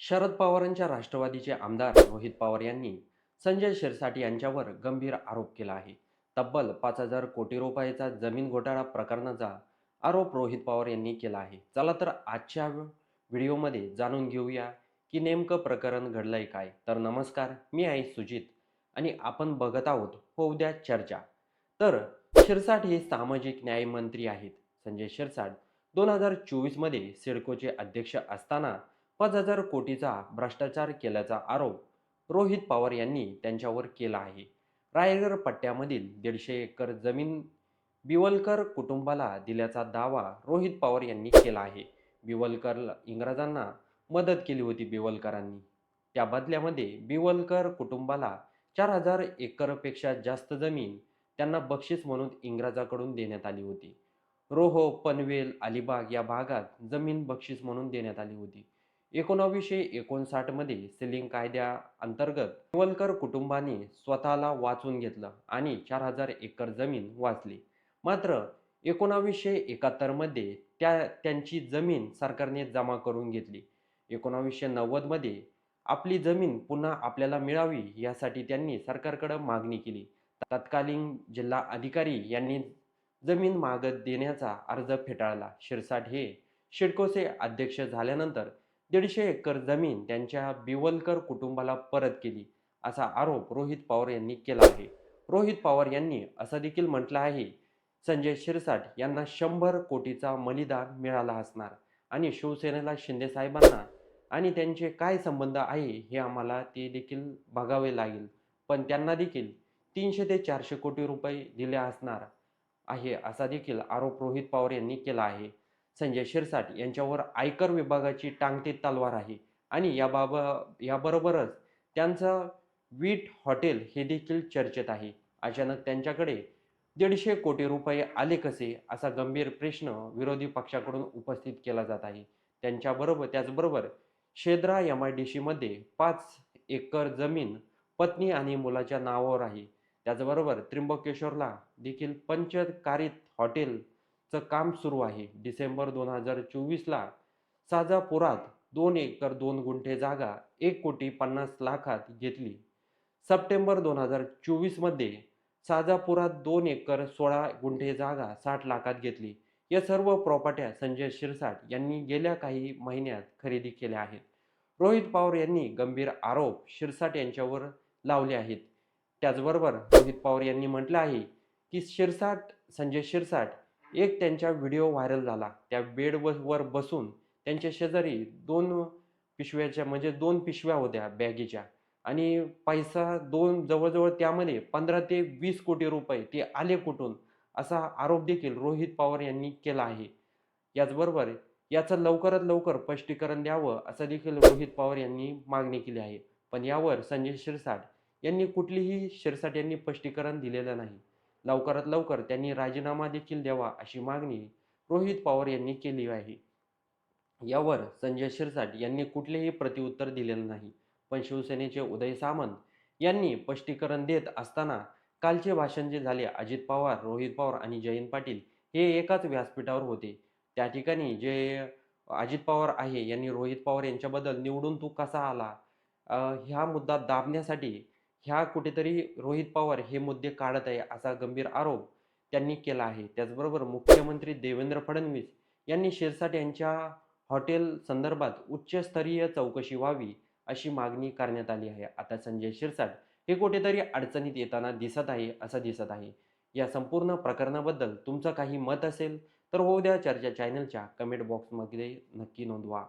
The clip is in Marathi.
शरद पवारांच्या राष्ट्रवादीचे आमदार रोहित पवार यांनी संजय शिरसाट यांच्यावर गंभीर आरोप केला आहे. तब्बल पाच हजार कोटी रुपयाचा जमीन घोटाळा प्रकरणाचा आरोप रोहित पवार यांनी केला आहे. चला तर आजच्या व्हिडिओमध्ये जाणून घेऊया की नेमकं प्रकरण घडलंय काय. तर नमस्कार मी आहे सुजित आणि आपण बघत आहोत हो उद्या चर्चा. तर शिरसाट हे सामाजिक न्याय मंत्री आहेत. संजय शिरसाट दोन हजार चोवीसमध्ये सिडकोचे अध्यक्ष असताना पाच हजार कोटीचा भ्रष्टाचार केल्याचा आरोप रोहित पवार यांनी त्यांच्यावर केला आहे. रायगड पट्ट्यामधील दीडशे एकर जमीन बिवलकर कुटुंबाला दिल्याचा दावा रोहित पवार यांनी केला आहे. बिवलकर इंग्रजांना मदत केली होती बिवलकरांनी. त्या बदल्यामध्ये बिवलकर कुटुंबाला चार हजार एकरपेक्षा जास्त जमीन त्यांना बक्षीस म्हणून इंग्रजाकडून देण्यात आली होती. रोहो पनवेल अलिबाग या भागात जमीन बक्षीस म्हणून देण्यात आली होती. एकोणावीसशे एकोणसाठमध्ये सिलिंग कायद्या अंतर्गत बिवलकर कुटुंबाने स्वतःला वाचून घेतलं आणि चार हजार एकर जमीन वाचली. मात्र एकोणावीसशे एकाहत्तरमध्ये त्या त्यांची जमीन सरकारने जमा करून घेतली. एकोणावीसशे नव्वदमध्ये आपली जमीन पुन्हा आपल्याला मिळावी यासाठी त्यांनी सरकारकडे मागणी केली. तत्कालीन जिल्हा अधिकारी यांनी जमीन मागत देण्याचा अर्ज फेटाळला. शिरसाट हे शिडकोचे अध्यक्ष झाल्यानंतर दीडशे एकर जमीन त्यांच्या बिवलकर कुटुंबाला परत केली असा आरोप रोहित पवार यांनी केला आहे. रोहित पवार यांनी असं देखील म्हटलं आहे संजय शिरसाट यांना शंभर कोटीचा मलिदान मिळाला असणार आणि शिवसेनेला शिंदे साहेबांना आणि त्यांचे काय संबंध आहे हे आम्हाला ते देखील बघावे लागेल. पण त्यांना देखील तीनशे ते चारशे कोटी रुपये दिले असणार आहे असा देखील आरोप रोहित पवार यांनी केला आहे. संजय शिरसाट यांच्यावर आयकर विभागाची टांगती तलवार आहे. आणि याबाबत याबरोबरच त्यांचं वीट हॉटेल हे देखील चर्चेत आहे. अचानक त्यांच्याकडे दीडशे कोटी रुपये आले कसे? असा गंभीर प्रश्न विरोधी पक्षाकडून उपस्थित केला जात आहे. त्यांच्याबरोबर त्याचबरोबर शेद्रा एम आय डी सीमध्ये पाच एकर जमीन पत्नी आणि मुलाच्या नावावर आहे. त्याचबरोबर त्र्यंबकेश्वरला देखील पंचकारित हॉटेल चं काम सुरू आहे. डिसेंबर दोन हजार चोवीसला साजापुरात दोन एकर दोन गुंठे जागा एक कोटी पन्नास लाखात घेतली. सप्टेंबर दोन हजार चोवीसमध्ये साजापुरात दोन एकर सोळा गुंठे जागा साठ लाखात घेतली. या सर्व प्रॉपर्ट्या संजय शिरसाट यांनी गेल्या काही महिन्यात खरेदी केल्या आहेत. रोहित पवार यांनी गंभीर आरोप शिरसाट यांच्यावर लावले आहेत. त्याचबरोबर रोहित पवार यांनी म्हटलं आहे की शिरसाट संजय शिरसाट एक त्यांचा व्हिडिओ व्हायरल झाला. त्या बेडवर बसून त्यांच्या शेजारी दोन पिशव्याच्या म्हणजे दोन पिशव्या होत्या बॅगेच्या. आणि पैसा दोन जवळजवळ त्यामध्ये पंधरा ते वीस कोटी रुपये ते आले कुठून? असा आरोप देखील रोहित पवार यांनी केला आहे. याचबरोबर याचं लवकरात लवकर स्पष्टीकरण द्यावं असं देखील रोहित पवार यांनी मागणी केली आहे. पण यावर संजय शिरसाट यांनी कुठलीही शिरसाट यांनी स्पष्टीकरण दिलेलं नाही. लवकरात लवकर त्यांनी राजीनामा देखील द्यावा अशी मागणी रोहित पवार यांनी केली आहे. यावर संजय शिरसाट यांनी कुठलेही प्रतिउत्तर दिलेलं नाही. पण शिवसेनेचे उदय सामंत यांनी स्पष्टीकरण देत असताना कालचे भाषण जे झाले अजित पवार रोहित पवार आणि जयंत पाटील हे एकाच व्यासपीठावर होते. त्या ठिकाणी जे अजित पवार आहे यांनी रोहित पवार यांच्याबद्दल निवडून तू कसा आला? ह्या मुद्दा दाबण्यासाठी ह्या कुठेतरी रोहित पवार हे मुद्दे काढत आहे असा गंभीर आरोप त्यांनी केला आहे. त्याचबरोबर मुख्यमंत्री देवेंद्र फडणवीस यांनी शिरसाट यांच्या हॉटेल संदर्भात उच्चस्तरीय चौकशी व्हावी अशी मागणी करण्यात आली आहे. आता संजय शिरसाट हे कुठेतरी अडचणीत येताना दिसत आहे असं दिसत आहे. या संपूर्ण प्रकरणाबद्दल तुमचं काही मत असेल तर होऊ द्या. चर्चा चॅनलच्या कमेंट बॉक्समध्ये नक्की नोंदवा.